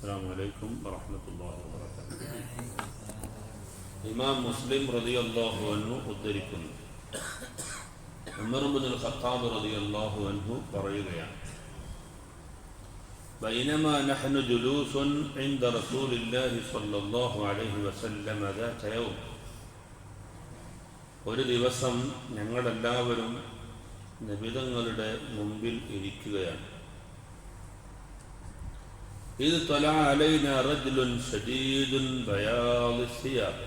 السلام عليكم ورحمة الله وبركاته ഇമാം മുസ്ലിം റളിയല്ലാഹു അൻഹു ഉദ്ധരിക്കുന്നു ഉമർ ഇബ്നുൽ ഖത്താബ് റളിയല്ലാഹു അൻഹു പറയുകയാണ് بينما نحن جلوس عند رسول الله صلى الله عليه وسلم ذات يوم ഒരു ദിവസം ഞങ്ങളെല്ലാവരും നബിതങ്ങളുടെ മുമ്പിൽ ഇരിക്കുകയാണ് ഇത് തൊല അലൈന رجل شديد بياض الثياب.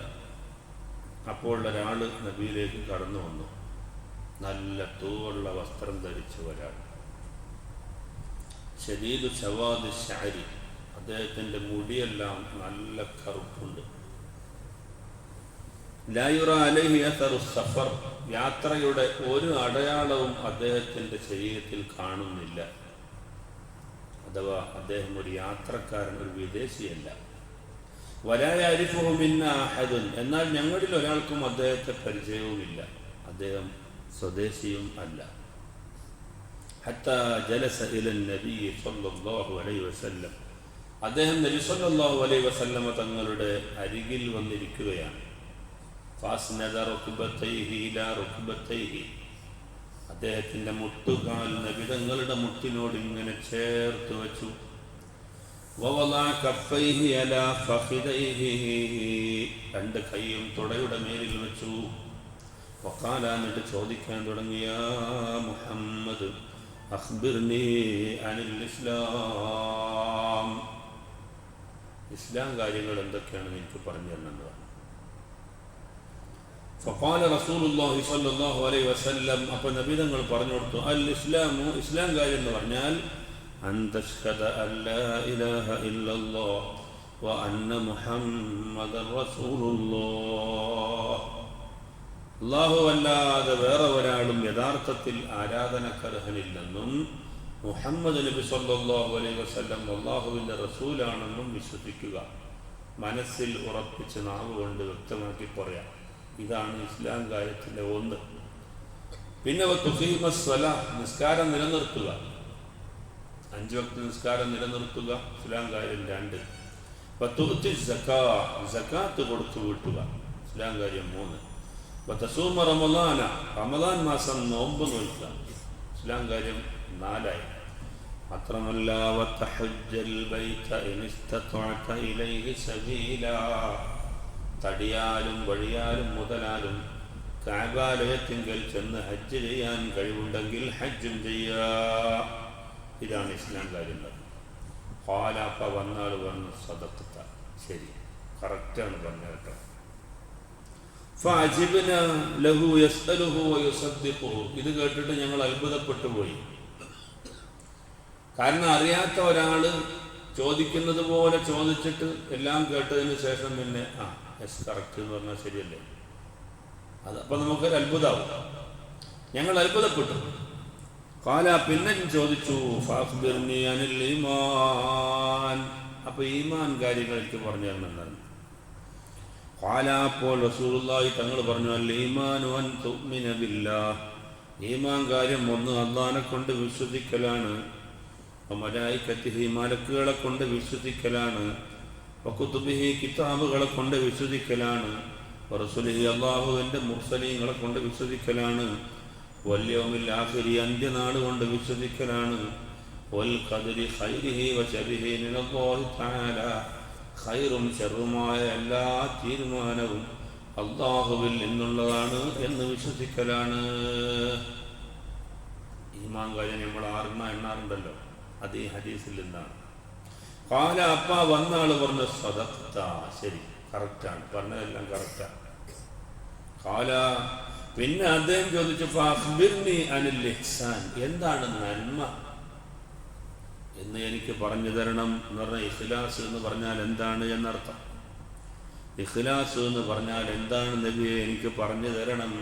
അപ്പോൾ ഒരാൾ നബിയിലേക്ക് കടന്നു വന്നു. നല്ല തൂവുള്ള വസ്ത്രം ധരിച്ച ഒരാൾ. ഷദീദ് ഷവാദ് ഷാരി അദ്ദേഹത്തിന്റെ മുടിയെല്ലാം നല്ല കറുപ്പുണ്ട്. ലായുറ അലൈഹി അസറു സഫർ. യാത്രയുടെ ഒരു അടയാളവും അദ്ദേഹത്തിന്റെ ശരീരത്തിൽ കാണുന്നില്ല. അഥവാ അദ്ദേഹം ഒരു യാത്രക്കാരൻ ഒരു വിദേശിയല്ല. വലായ അരിഫുമിന്ന അഹദുൻ. എന്നാൽ ഞങ്ങളിൽ ഒരാൾക്കും അദ്ദേഹത്തെ പരിചയവുമില്ല. അദ്ദേഹം സ്വദേശിയും അല്ല. ഹത്ത ജലസ ഇലൻ നബി സല്ലല്ലാഹു അലൈഹി വസല്ലം. അദ്ദേഹം നബി സല്ലല്ലാഹു അലൈഹി വസല്ലമ തങ്ങളുടെ അരികിൽ വന്നിരിക്കുകയാണ്. ഫാസ്നദ റുക്ബത്തൈഹി ഇലാ അദ്ദേഹത്തിന്റെ മുട്ടുകാൽ നബിതങ്ങളുടെ മുട്ടിനോട് ഇങ്ങനെ ചേർത്ത് വച്ചു. രണ്ട് കൈയും തുടയുടെ മേലിൽ വെച്ചു. എന്നിട്ട് ചോദിക്കാൻ തുടങ്ങിയ മുഹമ്മദ് അനിൽ ഇസ്ലാം. ഇസ്ലാം കാര്യങ്ങൾ എന്തൊക്കെയാണ് എനിക്ക് പറഞ്ഞു തരണമെന്ന് فقال رسول الله صلى الله عليه وسلم അപ്പോൾ നബിതങ്ങൾ പറഞ്ഞു കൊടുത്തു അൽ ഇസ്ലാമു ഇസ്ലാം കാര്യം എന്ന് പറഞ്ഞാൽ അന്തഷ്കത അല്ലാ ഇലാഹ ഇല്ലല്ലാഹ് വ അന്ന മുഹമ്മദ റസൂലുല്ലാഹ് അല്ലാഹു അല്ലാതെ വേറെ ഒരാളും യഥാർത്ഥത്തിൽ ആരാധനക്കർഹനില്ലെന്നും മുഹമ്മദ് നബി സല്ലല്ലാഹു അലൈഹി വസല്ലം അള്ളാഹുവിന്റെ റസൂലാണെന്നും വിശ്വസിക്കുക. മനസ്സിൽ ഉറപ്പിച്ച് നാവ് കൊണ്ട് വ്യക്തമാക്കി പറയാം. ഇതാണ് ഇസ്ലാം കാര്യത്തിന്റെ ഒന്ന്. പിന്നെ സ്വല നിസ്കാരം നിലനിർത്തുക. അഞ്ച് വക്ത നിസ്കാരം നിലനിർത്തുക ഇസ്ലാം കാര്യം രണ്ട്. പത്തുത്തി സക്കാത്ത് കൊടുത്തു വീട്ടുക ഇസ്ലാം കാര്യം മൂന്ന്. പത്തസൂമ റമദാന റമദാൻ മാസം നോമ്പ് നോക്കുക ഇസ്ലാം കാര്യം നാലായി. മാത്രമല്ല വത്തഹജ്ജൽ ബൈത ഇനിസ്തത്വഅത ഇലൈഹി സബീലാ. തടിയാലും വഴിയാലും മുതലാലും കാബാലയത്തിങ്കൽ ചെന്ന് ഹജ്ജ് ചെയ്യാൻ കഴിവുണ്ടെങ്കിൽ ഹജ്ജും ചെയ്യുക ഇതാണ് ഇസ്ലാം കാര്യങ്ങൾ പാലാപ്പ വന്നാൾ പറഞ്ഞു സദക്കത്ത ശരി. കറക്റ്റാണ് പറഞ്ഞ കേട്ടോ. ഇത് കേട്ടിട്ട് ഞങ്ങൾ അത്ഭുതപ്പെട്ടു പോയി. കാരണം അറിയാത്ത ഒരാൾ ചോദിക്കുന്നത് പോലെ ചോദിച്ചിട്ട് എല്ലാം കേട്ടതിന് ശേഷം പിന്നെ ആ എസ് കറക്റ്റ് എന്ന് പറഞ്ഞാൽ ശരിയല്ലേ? അത് അപ്പം നമുക്കൊരു അത്ഭുതമാവും ഞങ്ങൾ അത്ഭുതപ്പെട്ടു. കാല പിന്നെ ചോദിച്ചു അപ്പൊ ഈമാൻ കാര്യങ്ങൾ പറഞ്ഞു തരണമെന്നാണ് കാല അപ്പോൾ റസൂലുള്ളാഹി തങ്ങൾ പറഞ്ഞു ബില്ലാഹ്. ഈമാൻ കാര്യം ഒന്ന് അള്ളഹാനെ കൊണ്ട് വിശ്വസിക്കലാണ്. മലായിക്കത്തിഹി മലക്കുകളെ കൊണ്ട് വിശ്വസിക്കലാണ്. വക്കുത്തുബിഹി കിതാബുകളെ കൊണ്ട് വിശ്വസിക്കലാണ്. റസുലിഹി അള്ളാഹുവിന്റെ മുർസലീങ്ങളെ കൊണ്ട് വിശ്വസിക്കലാണ്. വല്യോമിൽ ആഖിരി അന്ത്യനാട് കൊണ്ട് വിശ്വസിക്കലാണ്. വൽ ഖദരി ഖൈരിഹി വശരിഹി മിനല്ലാഹി തആല ഖൈറും ശർറുമായ എല്ലാ തീരുമാനവും അള്ളാഹുവിൽ നിന്നുള്ളതാണ് എന്ന് വിശ്വസിക്കലാണ്. ഈമാൻ കാര്യം നമ്മൾ ആറെണ്ണ എണ്ണാറുണ്ടല്ലോ. അത് ഹദീസിൽ നിന്നാണ് കാല അപ്പ വന്നാൾ പറഞ്ഞ സദത്ത ശരി കറക്റ്റാണ് പറഞ്ഞതെല്ലാം കറക്റ്റാണ് കാല പിന്നെ അദ്ദേഹം ചോദിച്ചു അനിൽ ഇഹ്സാൻ എന്താണ് നന്മ? എന്ന് എനിക്ക് പറഞ്ഞു തരണം എന്ന് പറഞ്ഞാൽ ഇഖ്ലാസ് എന്ന് പറഞ്ഞാൽ എന്താണ് എന്നർത്ഥം. ഇഖ്ലാസ് എന്ന് പറഞ്ഞാൽ എന്താണ് നബിയെ എനിക്ക് പറഞ്ഞു തരണം?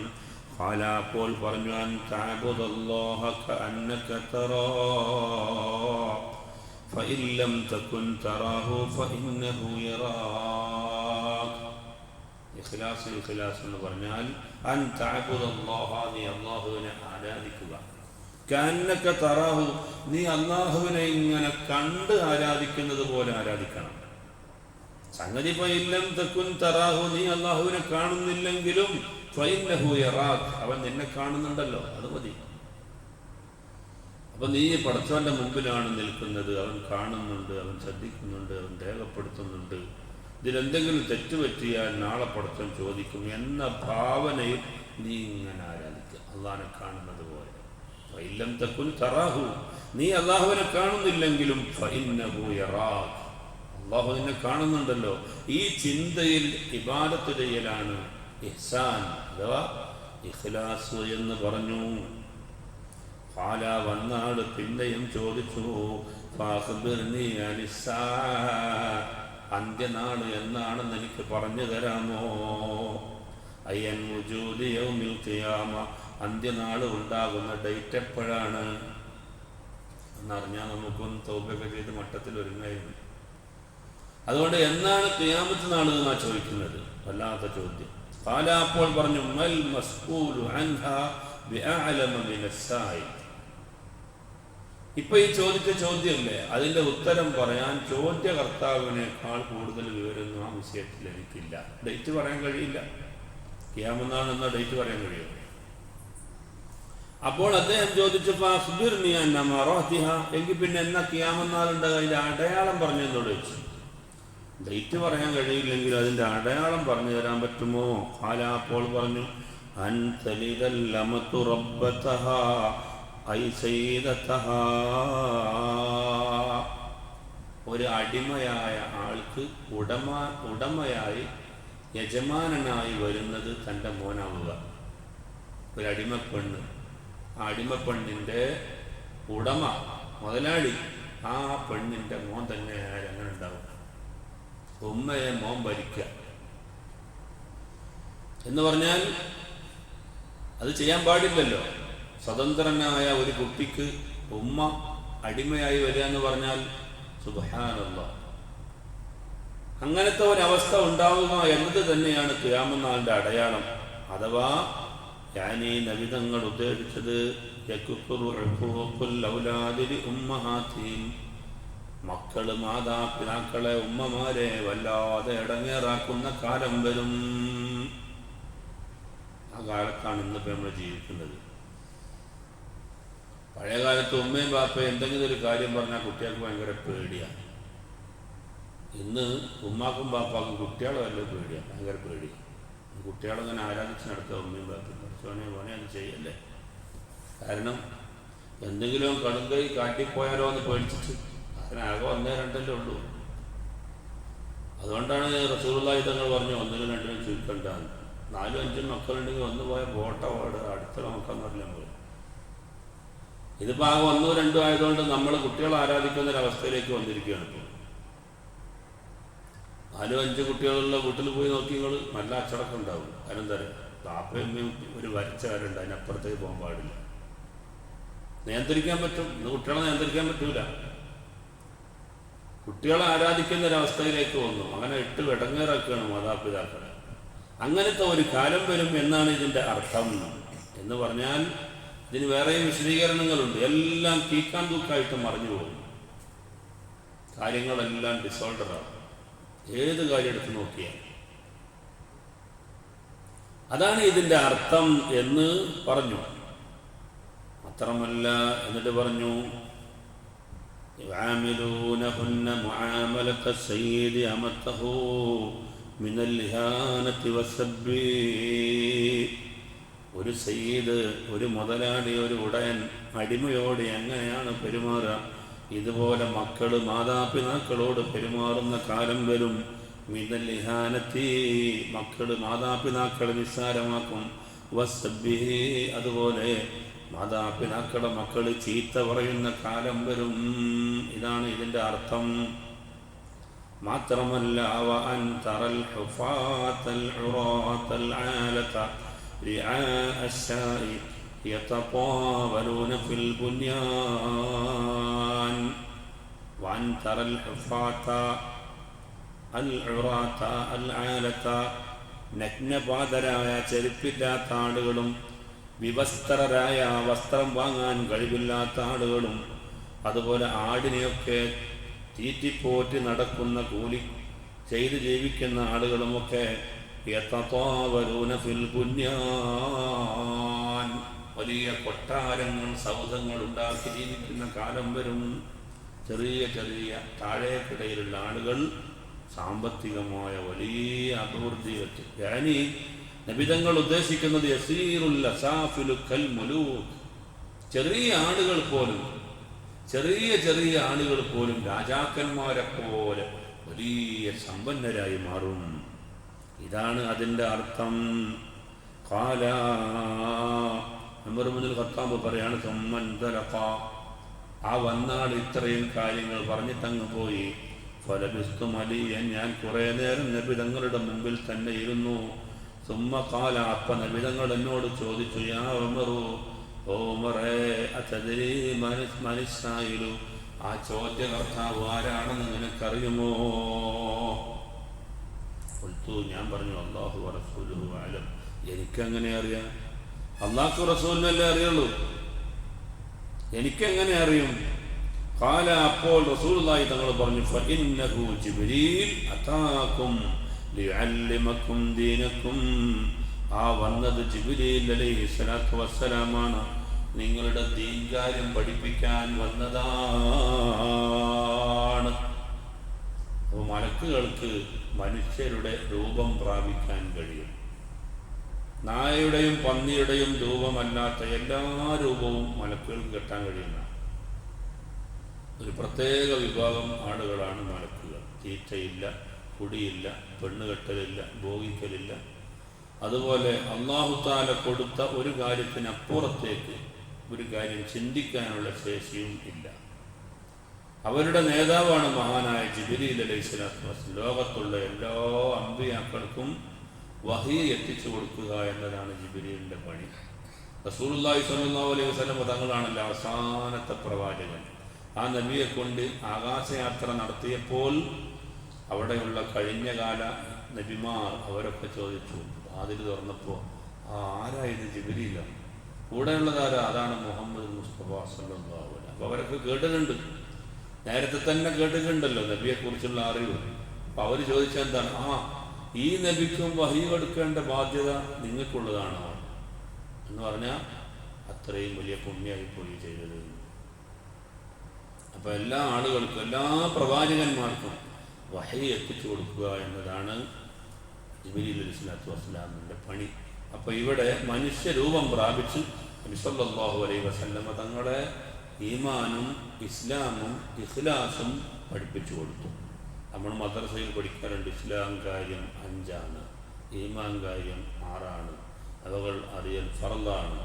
قال അപ്പോൾ പറഞ്ഞു അൻ تعبد الله كأنك تراه فإن لم تكن تراه فإنه يراك ഇഖ്ലാസ് ഇഖ്ലാസ് എന്ന് പറഞ്ഞാൽ അൻ തഅബുദ അല്ലാഹ നീ അല്ലാഹുവിനെ ആരാധിക്കുക കാന്നൊക്കെ തറാഹു നീ അള്ളാഹുവിനെ ഇങ്ങനെ കണ്ട് ആരാധിക്കുന്നത് പോലെ ആരാധിക്കണം സംഗതി പോയില്ലം തെക്കുൻ തറാഹു നീ അള്ളാഹുവിനെ കാണുന്നില്ലെങ്കിലും അവൻ നിന്നെ കാണുന്നുണ്ടല്ലോ അത് മതി. അപ്പൊ നീ പടച്ചവന്റെ മുമ്പിലാണ് നിൽക്കുന്നത്. അവൻ കാണുന്നുണ്ട് അവൻ ശ്രദ്ധിക്കുന്നുണ്ട് അവൻ രേഖപ്പെടുത്തുന്നുണ്ട്. ഇതിലെന്തെങ്കിലും തെറ്റ് പറ്റിയാൽ നാളെ പടച്ചവൻ ചോദിക്കും എന്ന ഭാവനയിൽ നീ ഇങ്ങനെ ആരാധിക്കുക. അള്ളാഹിനെ കാണുന്നത് പോലെ. തക്കുൻ തറാഹു. നീ അള്ളാഹുവിനെ കാണുന്നില്ലെങ്കിലും അള്ളാഹു നിന്നെ കാണുന്നുണ്ടല്ലോ. ഈ ചിന്തയിൽ ഇബാദത്ത് ചെയ്യലാണ് ഇഹ്സാൻ അഥവാ ഇഖ്ലാസ് എന്ന് പറഞ്ഞു. ഖാല വന്നാൾ പിന്നെയും ചോദിച്ചു അന്ത്യനാട് എന്നാണെന്ന് എനിക്ക് പറഞ്ഞു തരാമോ? അയ്യൻ അന്ത്യനാൾ ഉണ്ടാകുന്ന ഡേറ്റ് എപ്പോഴാണ്? എന്നറിഞ്ഞാൽ നമുക്കൊന്ന് തൗബയൊക്കെ ചെയ്ത് മട്ടത്തിൽ ഒരുങ്ങായിരുന്നു. അതുകൊണ്ട് എന്നാണ് ക്രിയാമത്ത് നാൾ എന്നാ ചോദിക്കുന്നത്? വല്ലാത്ത ചോദ്യം. പാല അപ്പോൾ പറഞ്ഞു മൽ മസ്കൂലു ഇപ്പൊ ഈ ചോദിച്ച ചോദ്യമല്ലേ? അതിന്റെ ഉത്തരം പറയാൻ ചോദ്യകർത്താവിനേക്കാൾ കൂടുതൽ വിവരമൊന്നും ആ വിഷയത്തിൽ എനിക്കില്ല. ഡേറ്റ് പറയാൻ കഴിയില്ല. ക്യാമെന്നാണെന്ന ഡേറ്റ് പറയാൻ കഴിയുമോ അപ്പോൾ അദ്ദേഹം ചോദിച്ചപ്പോ അസ്ബിർ നീ അന്നമറോഹിഹ എങ്കിൽ പിന്നെ എന്നാ ക്യാമെന്നാളുണ്ട് അതിന്റെ അടയാളം പറഞ്ഞു എന്നോട് ചോദിച്ചു. ഡേറ്റ് പറയാൻ കഴിയില്ലെങ്കിൽ അതിന്റെ അടയാളം പറഞ്ഞു തരാൻ പറ്റുമോ? കാല അപ്പോൾ പറഞ്ഞു ഒരു അടിമയായ ആൾക്ക് ഉടമ ഉടമയായി യജമാനനായി വരുന്നത് തന്റെ മോനാവുക. ഒരു അടിമപ്പെണ്ണ്. ആ അടിമപ്പെണ്ണിന്റെ ഉടമ മുതലാളി ആ പെണ്ണിന്റെ മോൻ തന്നെ അങ്ങനെ ഉണ്ടാവും ഉമ്മയെ മോൻ ഭരിക്കുക. എന്ന് പറഞ്ഞാൽ അത് ചെയ്യാൻ പാടില്ലല്ലോ. സ്വതന്ത്രനായ ഒരു കുട്ടിക്ക് ഉമ്മ അടിമയായി വരിക എന്ന് പറഞ്ഞാൽ സുബഹാനല്ല. അങ്ങനത്തെ ഒരവസ്ഥ ഉണ്ടാവുക എന്നത് തന്നെയാണ് ക്യാമനാളിന്റെ അടയാളം. അഥവാ ഞാൻ ഈ നബിതങ്ങൾ ഉദ്ദേശിച്ചത് ഉമ്മഹാത്തീം മക്കൾ മാതാപിതാക്കളെ ഉമ്മമാരെ വല്ലാതെ ഇടങ്ങേറാക്കുന്ന കാലം വരും. ആ കാലത്താണ് ഇന്നിപ്പോ നമ്മൾ ജീവിക്കുന്നത്. പഴയ കാലത്ത് ഉമ്മയും ബാപ്പയും എന്തെങ്കിലും ഒരു കാര്യം പറഞ്ഞാൽ കുട്ടികൾക്ക് ഭയങ്കര പേടിയാണ് ഇന്ന് ഉമ്മാക്കും ബാപ്പാക്കും കുട്ടികളെ വല്ല പേടിയാണ് ഭയങ്കര പേടി കുട്ടികളങ്ങനെ ആരാധിച്ച് നടത്തുക ഉമ്മയും ബാപ്പയും? പഠിച്ചോനെ പോനെ അത് ചെയ്യല്ലേ? കാരണം എന്തെങ്കിലും കടുങ്കൈ കാട്ടിപ്പോയാലോ എന്ന് പേടിച്ചിട്ട് അതിനാകെ ഒന്നേ രണ്ടല്ലേ ഉള്ളൂ. അതുകൊണ്ടാണ് റസൂറുള്ളായി തങ്ങൾ പറഞ്ഞു ഒന്നിനും രണ്ടിനും ചുരുക്കണ്ട. നാലും അഞ്ചും മക്കളുണ്ടെങ്കിൽ ഒന്ന് പോയ ബോട്ട പാട് അടുത്ത മക്കളെന്ന് പറഞ്ഞാൽ പോയി ഇതിപ്പോൾ ആകെ ഒന്നോ രണ്ടോ ആയതുകൊണ്ട് നമ്മൾ കുട്ടികളെ ആരാധിക്കുന്ന ഒരു അവസ്ഥയിലേക്ക് വന്നിരിക്കുകയാണ് ഇപ്പോൾ നാലും അഞ്ച് കുട്ടികളുള്ള വീട്ടിൽ പോയി നോക്കി നിങ്ങൾ നല്ല അച്ചടക്കം ഉണ്ടാവും. കാരണം പറയുക താപ്പയും ഒരു വരച്ചവരുണ്ട് അതിനപ്പുറത്തേക്ക് പോകാൻ പാടില്ല. നിയന്ത്രിക്കാൻ പറ്റും. ഇന്ന് കുട്ടികളെ നിയന്ത്രിക്കാൻ പറ്റൂല. കുട്ടികളെ ആരാധിക്കുന്ന ഒരവസ്ഥയിലേക്ക് വന്നു. അങ്ങനെ ഇട്ട് വിടങ്ങേറാക്കുകയാണ് മാതാപിതാക്കളെ. അങ്ങനത്തെ ഒരു കാലം വരും എന്നാണ് ഇതിന്റെ അർത്ഥം. എന്ന് പറഞ്ഞാൽ ഇതിന് വേറെയും വിശദീകരണങ്ങളുണ്ട്. എല്ലാം തീക്കാൻ തൂക്കായിട്ട് മറിഞ്ഞു പോകും കാര്യങ്ങളെല്ലാം ഡിസോൾഡറാണ്. ഏത് കാര്യം എടുത്ത് നോക്കിയാൽ അതാണ് ഇതിന്റെ അർത്ഥം എന്ന് പറഞ്ഞു. മാത്രമല്ല എന്നിട്ട് പറഞ്ഞു يعاملونهن معاملة السيد أمته من الإهانة والسب ഒരു സയ്യിദ് ഒരു മുതലാളി ഒരു ഉടയൻ അടിമയോട് എങ്ങനെയാണ് പെരുമാറുക ഇതുപോലെ മക്കള് മാതാപിതാക്കളോട് പെരുമാറുന്ന കാലം വരും മിന്നൽ ഇഹാനത്തി മക്കള് മാതാപിതാക്കളെ നിസ്സാരമാക്കും വസബ്ബിഹി അതുപോലെ മാതാപിതാക്കളെ മക്കള് ചീത്ത പറയുന്ന കാലം വരും ഇതാണ് ഇതിൻ്റെ അർത്ഥം മാത്രമല്ല അവ അൻ തറൽ ഹുഫാത്തൽ ഉറാത്തൽ ആലത رعاء الشاء يتطاولون في البنيان وأن ترى الحفاة العراة العالة നഗ്നപാതരായ ചെരുപ്പില്ലാത്ത ആളുകളും വിവസ്ത്രരായ വസ്ത്രം വാങ്ങാൻ കഴിവില്ലാത്ത ആളുകളും അതുപോലെ ആടിനെയൊക്കെ തീറ്റിപ്പോറ്റി നടക്കുന്ന കൂലി ചെയ്ത് ജീവിക്കുന്ന ആളുകളുമൊക്കെ വലിയ കൊട്ടാരങ്ങൾ സൗധങ്ങൾ ഉണ്ടാക്കി ജീവിക്കുന്ന കാലം വരും. ചെറിയ ചെറിയ താഴേക്കിടയിലുള്ള ആളുകൾ സാമ്പത്തികമായ വലിയ അഭിവൃദ്ധി വെച്ച്. ഞാനീ നബിതങ്ങൾ ഉദ്ദേശിക്കുന്നത് ചെറിയ ആളുകൾ പോലും ചെറിയ ചെറിയ ആളുകൾ പോലും രാജാക്കന്മാരെ പോലെ വലിയ സമ്പന്നരായി മാറും. ഇതാണ് അതിന്റെ അർത്ഥം. കാല നമ്പർ മുന്നിൽ കത്താമ്പ് പറയാണ് സമ്മൻ തലഫ ആ വന്നാൾ ഇത്രയും കാര്യങ്ങൾ പറഞ്ഞിട്ടങ്ങ് പോയി. ഫലബിസ്തു മലിയൻ ഞാൻ കുറേ നേരം നബിതങ്ങളുടെ മുമ്പിൽ തന്നെ ഇരുന്നു. സുമ്മ കാല അപ്പ നബിതങ്ങൾ എന്നോട് ചോദിച്ചു യാ ഉമറു? ഓമറേ മനസ്സായിരു. ആ ചോദ്യകർത്താവ് ആരാണെന്ന് നിനക്കറിയുമോ? കൊടുത്തു ഞാൻ പറഞ്ഞു അള്ളാഹു റസൂലുഹു ആലം എനിക്കെങ്ങനെ അറിയാം? അള്ളാഹു റസൂലിനല്ലേ അറിയുള്ളൂ. എനിക്കെങ്ങനെ അറിയും? കാല അപ്പോൾ റസൂലായി തങ്ങൾ പറഞ്ഞു ജിബ്രീൽ അതാക്കും ലിയഅല്ലിമക്കും ദീനക്കും. ആ വന്നത് ജിബ്രീൽ അലൈഹി സ്വലാത്തു വസ്സലാമാണ്. നിങ്ങളുടെ ദീൻകാര്യം പഠിപ്പിക്കാൻ വന്നതാണ്. മലക്കുകൾക്ക് മനുഷ്യരുടെ രൂപം പ്രാപിക്കാൻ കഴിയും. നായയുടെയും പന്നിയുടെയും രൂപമല്ലാത്ത എല്ലാ രൂപവും മലക്കുകൾക്ക് കെട്ടാൻ കഴിയുന്ന ഒരു പ്രത്യേക വിഭാഗം ആടുകളാണ് മലക്കുകൾ. തീറ്റയില്ല കുടിയില്ല പെണ്ണുകെട്ടലില്ല ഭോഗിക്കലില്ല. അതുപോലെ അള്ളാഹുത്താല കൊടുത്ത ഒരു കാര്യത്തിനപ്പുറത്തേക്ക് ഒരു കാര്യം ചിന്തിക്കാനുള്ള ശേഷിയും ഇല്ല. അവരുടെ നേതാവാണ് മഹാനായ ജിബിലി അലൈഹി സ്വലാത്തു വസ്ലം ലോകത്തുള്ള എല്ലാ അമ്പിയാക്കൾക്കും വഹി എത്തിച്ചു കൊടുക്കുക എന്നതാണ് ജിബിലിയുടെ പണി. റസൂലുള്ളാഹി സ്വല്ലല്ലാഹു അലൈഹി വസല്ലം തങ്ങളാണല്ലോ അവസാനത്തെ പ്രവാചകൻ. ആ നബിയെ കൊണ്ട് ആകാശയാത്ര നടത്തിയപ്പോൾ അവിടെയുള്ള കഴിഞ്ഞ കാല നബിമാർ അവരൊക്കെ ചോദിച്ചു വാതിൽ തുറന്നപ്പോൾ ആ ആരായത് ജിബിലിയില്ല കൂടെയുള്ളതാരാ? അതാണ് മുഹമ്മദ് മുസ്തഫ സല്ലല്ലാഹു അലൈഹി അപ്പോൾ അവരൊക്കെ കേട്ടിട്ടുണ്ട്. നേരത്തെ തന്നെ കേട്ടിട്ടുണ്ടല്ലോ നബിയെക്കുറിച്ചുള്ള അറിവ്. അപ്പൊ അവർ ചോദിച്ച എന്താണ്? ആ ഈ നബിക്കും വഹി കൊടുക്കേണ്ട ബാധ്യത നിങ്ങൾക്കുള്ളതാണോ? എന്ന് പറഞ്ഞാൽ അത്രയും വലിയ പുണ്യമായി പോയി ചെയ്തത്. അപ്പൊ എല്ലാ ആളുകൾക്കും എല്ലാ പ്രവാചകന്മാർക്കും വഹി എത്തിച്ചു കൊടുക്കുക എന്നതാണ് ജിബിലി അലി സ്വലാത്തു പണി. അപ്പോൾ ഇവിടെ മനുഷ്യരൂപം പ്രാപിച്ച് നബിസല്ലാഹു അലൈഹി വസല്ലമ തങ്ങളെ ഈമാനും ഇസ്ലാമും ഇഖ്ലാസും പഠിപ്പിച്ചു കൊടുത്തു. നമ്മൾ മദ്രസയിൽ പഠിക്കാറുണ്ട് ഇസ്ലാം കാര്യം അഞ്ചാണ് ഈമാൻ കാര്യം ആറാണ് അവകൾ അറിയൽ ഫറലാണ്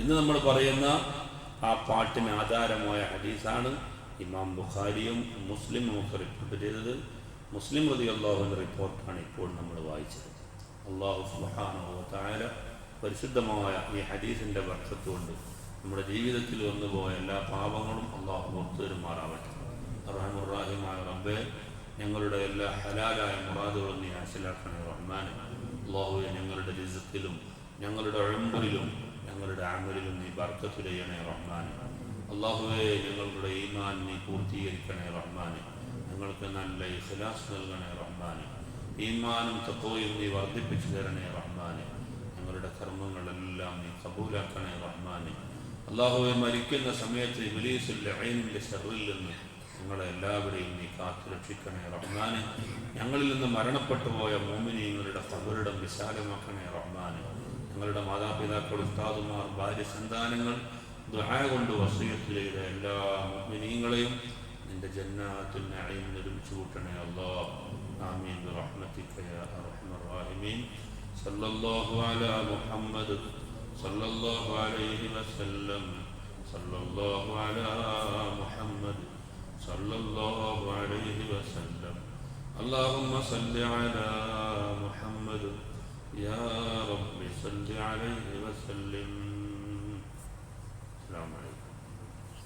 എന്ന് നമ്മൾ പറയുന്ന ആ പാട്ടിന് ആധാരമായ ഹദീസാണ് ഇമാം ബുഖാരിയും മുസ്ലിമും ഒക്കെ റിപ്പോർട്ട് ചെയ്തത്. മുസ്ലിം റതി അള്ളാഹുവിന്റെ റിപ്പോർട്ടാണ് ഇപ്പോൾ നമ്മൾ വായിച്ചത്. അള്ളാഹു സുബാനോ താര പരിശുദ്ധമായ ഈ ഹദീസിന്റെ വർഷത്തുകൊണ്ട് നമ്മുടെ ജീവിതത്തിൽ വന്നുപോയ എല്ലാ പാപങ്ങളും അള്ളാഹു പുറത്തുവരുമാറാവട്ടെ റഹമുറാഹിമായ റബ്ബെ ഞങ്ങളുടെ എല്ലാ ഹലാലായ മുറാദുകളും നീ ഹാസിലാക്കണേ റഹ്മാൻ അള്ളാഹുവെ ഞങ്ങളുടെ രിസത്തിലും ഞങ്ങളുടെ അഴമ്പലിലും ഞങ്ങളുടെ ആമലിലും നീ ബർക്കത്ത് ചെയ്യണേ റഹ്മാൻ അള്ളാഹുവെ ഞങ്ങളുടെ ഈമാൻ നീ പൂർത്തീകരിക്കണേ റഹ്മാനെ. ഞങ്ങൾക്ക് നല്ല ഇഖലാസ് നൽകണേ റഹ്മാനെ. ഈമാനും തത്വയും നീ വർദ്ധിപ്പിച്ചു തരണേ റഹ്മാനെ. ഞങ്ങളുടെ കർമ്മങ്ങളെല്ലാം നീ കബൂലാക്കണേ റഹ്മാനെ. അള്ളാഹുവെ മരിക്കുന്ന സമയത്ത് ഇബലീസുല്ല ഐനിന്റെ ഷെറിൽ നിന്ന് ഞങ്ങളെ എല്ലാവരെയും നീ കാത്തു രക്ഷിക്കണേ റഹ്മാനെ. ഞങ്ങളിൽ നിന്ന് മരണപ്പെട്ടു പോയ മോമിനിയങ്ങളുടെ കബറിടം വിശാലമാക്കണേ റഹ്മാനെ. ഞങ്ങളുടെ മാതാപിതാക്കൾ ഉസ്താദുമാർ ഭാര്യ സന്താനങ്ങൾ ദുആ കൊണ്ട് വസീയത്ത് എല്ലാ മോമിനിയങ്ങളെയും നിന്റെ ജന്നാത്തിൽ നഈം നിർമ്മിച്ചു കൂട്ടണേ അല്ലാഹ് ആമീൻ برحمتك يا ارحم الراحمين صلى الله على محمد صلى الله عليه وسلم صلى الله على محمد صلى الله عليه وسلم اللهم صل على محمد يا رب صل عليه وسلم السلام عليكم